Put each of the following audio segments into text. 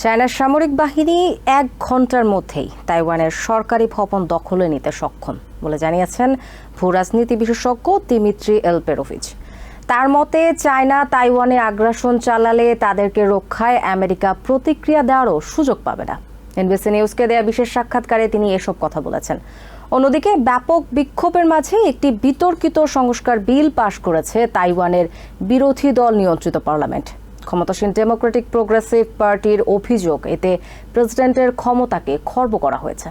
চায়নার সামরিক বাহিনী এক ঘণ্টার মধ্যেই তাইওয়ানের সরকারি ভবন দখলে নিতে সক্ষম বলে জানিয়েছেন ভূরাজনীতি বিশেষজ্ঞ দিমিত্রি এলপেরোভিচ। তার মতে, চায়না তাইওয়ানে আগ্রাসন চালালে তাদেরকে রক্ষায় আমেরিকা প্রতিক্রিয়া দেওয়ারও সুযোগ পাবে না। এনবিসি নিউজকে দেয়া বিশেষ সাক্ষাৎকারে তিনি এসব কথা বলেছেন। অন্যদিকে, ব্যাপক বিক্ষোভের মাঝে একটি বিতর্কিত সংস্কার বিল পাশ করেছে তাইওয়ানের বিরোধী দল নিয়ন্ত্রিত পার্লামেন্ট। ক্ষমতাসীন ডেমোক্রেটিক প্রোগ্রেসিভ পার্টির অভিযোগ, এতে প্রেসিডেন্টের ক্ষমতাকে খর্ব করা হয়েছে।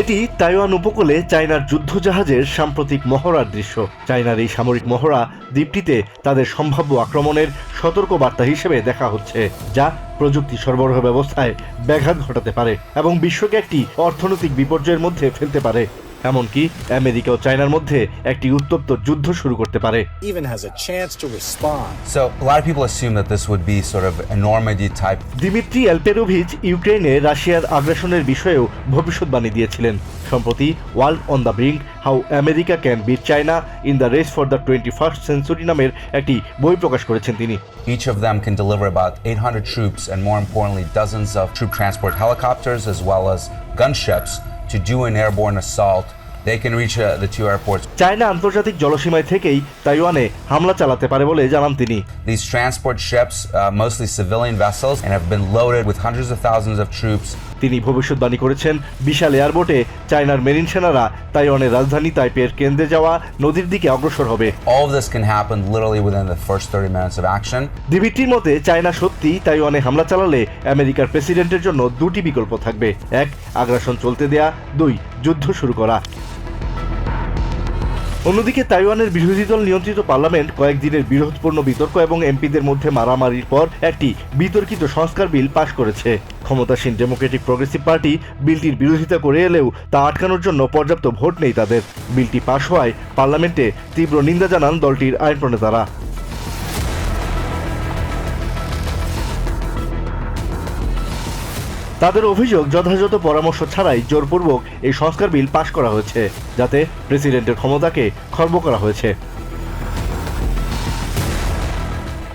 এটি তাইওয়ান উপকূলে চায়নার যুদ্ধজাহাজের সাম্প্রতিক মহড়ার দৃশ্য। চায়নার এই সামরিক মহড়া দ্বীপটিতে তাদের সম্ভাব্য আক্রমণের সতর্ক বার্তা হিসেবে দেখা হচ্ছে, যা প্রযুক্তি সরবরাহ ব্যবস্থায় ব্যাঘাত ঘটাতে পারে এবং বিশ্বকে একটি অর্থনৈতিক বিপর্যয়ের মধ্যে ফেলতে পারে। এমনকি আমেরিকা ও চায়নার মধ্যে একটি উত্তপ্ত যুদ্ধ শুরু করতে পারে। Even has a chance to respond so a lot of people assume that this would type Dmitri Alperovitch ইউক্রেনে রাশিয়ার আগ্রাসনের বিষয়েও ভবিষ্যদ্বাণী দিয়েছিলেন। সম্প্রতি world on the brink how America can be China in the race for the twenty first century নামের একটি বই প্রকাশ করেছেন তিনি। Each of them can deliver about eight hundred troops and more importantly dozens of troop transport helicopters as well as to do an airborne assault. They can reach uh, the two airports. China আন্তর্জাতিক জলসীমায় থেকেই তাইওয়ানে হামলা চালাতে পারে বলে জানান তিনি These transport ships, uh, mostly civilian vessels, and have been loaded with hundreds of thousands of troops. তিনি ভবিষ্যৎবাণী করেছেন বিশাল এয়ারবোটে চায়নার মেরিন সেনারা তাইওয়ানের রাজধানী তাইপের কেন্দ্রে যাওয়া নদীর দিকে অগ্রসর হবে। ডিবিটির of this can happen literally within the first 30 minutes of action. দিবিটির মতে চায়না সত্যি তাইওয়ানে হামলা চালালে আমেরিকার প্রেসিডেন্টের জন্য দুটি বিকল্প থাকবে। এক আগ্রাসন চলতে দেয়া। দুই যুদ্ধ শুরু করা। অন্যদিকে তাইওয়ানের বিরোধী দল নিয়ন্ত্রিত পার্লামেন্ট কয়েকদিনের বিরোধপূর্ণ বিতর্ক এবং এমপিদের মধ্যে মারামারির পর একটি বিতর্কিত সংস্কার বিল পাশ করেছে। ক্ষমতাসীন ডেমোক্রেটিক প্রগ্রেসিভ পার্টি বিলটির বিরোধিতা করে এলেও তা আটকানোর জন্য পর্যাপ্ত ভোট নেই তাদের। বিলটি পাশ হওয়ায় পার্লামেন্টে তীব্র নিন্দা জানান দলটির আইন প্রণেতারা তাদের অভিযোগ যথাযথ পরামর্শ ছাড়াই জোরপূর্বক এই সংস্কার বিল পাশ করা হয়েছে, যাতে প্রেসিডেন্টের ক্ষমতাকে খর্ব করা হয়েছে।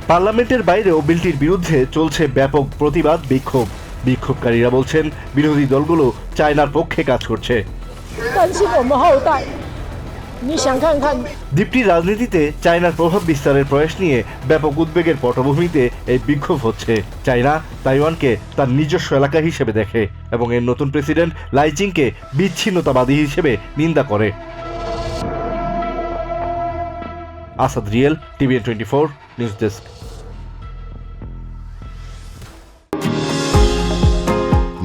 পার্লামেন্টের বাইরেও বিলটির বিরুদ্ধে চলছে ব্যাপক প্রতিবাদ, বিক্ষোভ। বিক্ষোভকারীরা বলছেন, বিরোধী দলগুলো চায়নার পক্ষে কাজ করছে। দ্বীপটির রাজনীতিতে চায়নার প্রভাব বিস্তারের প্রয়াস নিয়ে ব্যাপক উদ্বেগের পটভূমিতে এই বিক্ষোভ হচ্ছে। চায়না তাইওয়ানকে তার নিজস্ব এলাকা হিসেবে দেখে এবং এর নতুন প্রেসিডেন্ট লাইচিংকে বিচ্ছিন্নতাবাদী হিসেবে নিন্দা করে। Asad real, TVN twenty four, news desk.